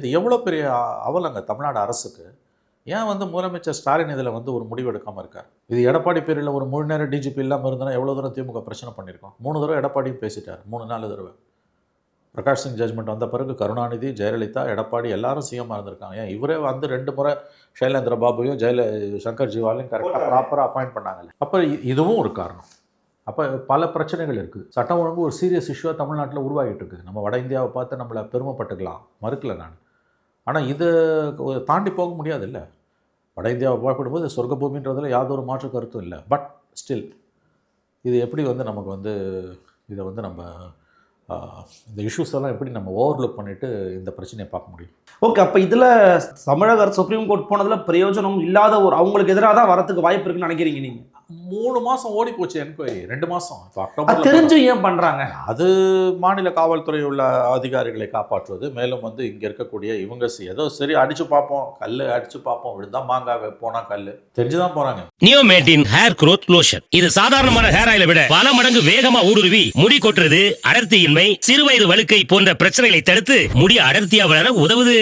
இது எவ்வளோ பெரிய அவலங்க தமிழ்நாடு அரசுக்கு? ஏன் வந்து முதலமைச்சர் ஸ்டாலின் இதில் வந்து ஒரு முடிவு எடுக்காமல் இருக்கார்? இது எடப்பாடி பேரில் ஒரு முழு நேரம் டிஜிபி இல்லாமல் இருந்தால் எவ்வளோ தூரம் திமுக பிரச்சனை பண்ணியிருக்கோம்? மூணு தடவை எடப்பாடியும் பேசிட்டார் மூணு நாலு தடவை. பிரகாஷ் சிங் ஜட்மெண்ட் வந்த பிறகு கருணாநிதி ஜெயலலிதா எடப்பாடி எல்லாரும் சிஎம்மாக இருந்திருக்காங்க. ஏன்? இவரே வந்து ரெண்டு முறை சைலேந்திர பாபுவையும் ஜெயல சங்கர் ஜிவாலையும் கரெக்டாக ப்ராப்பராக அப்பாயிண்ட் பண்ணாங்கல்ல. அப்போ இதுவும் ஒரு காரணம். அப்போ பல பிரச்சனைகள் இருக்குது சட்டம் ஒழுங்கு ஒரு சீரியஸ் இஷ்யூவாக தமிழ்நாட்டில் உருவாகிட்டு இருக்குது நம்ம வட இந்தியாவை பார்த்து நம்மளை பெருமைப்பட்டுக்கலாம். மறுக்கல நான். ஆனால் இது தாண்டி போக முடியாதுல்ல. வட இந்தியாவை பார்க்கப்படும்போது சொர்க்க பூமின்றதில் யாதொரு மாற்று கருத்தும் இல்லை. பட் ஸ்டில் இது எப்படி வந்து நமக்கு வந்து இதை வந்து நம்ம இந்த இஷ்யூஸ் எல்லாம் எப்படி நம்ம ஓவர்லுக் பண்ணிவிட்டு இந்த பிரச்சனையை பார்க்க முடியும்? ஓகே அப்போ இதில் தமிழக அரசு சுப்ரீம் கோர்ட் போனதில் பிரயோஜனம் இல்லாத ஒரு அவங்களுக்கு எதிராக தான் வரதுக்கு வாய்ப்பு இருக்குன்னு நினைக்கிறீங்க நீங்கள் மூணு மாதம் ஓடி போச்சு என்கொயரி ரெண்டு மாதம் இப்போ அது அக்டோபர் தெரிஞ்சு ஏன் பண்றாங்க? அது மாநில காவல்துறை உள்ள அதிகாரிகளை காப்பாற்றுவது. மேலும் வந்து இங்கே இருக்கக்கூடிய இவங்க ஏதோ சரி அடிச்சு பார்ப்போம். கல் அடிச்சு பார்ப்போம். விழுந்தா மாங்காய் போனா கல் தெரிஞ்சுதான் போறாங்க. நியோமேட்டின் ஹேர் growth லோஷன் இது சாதாரணமான ஹேர் ஆயிலை விட பல மடங்கு வேகமா ஊடுருவி முடி கொட்டுறது அடர்த்தியின்மை சிறுவயது வழுக்கை போன்ற பிரச்சனைகளை தடுத்து முடி அடர்த்தியா வளர உதவுது.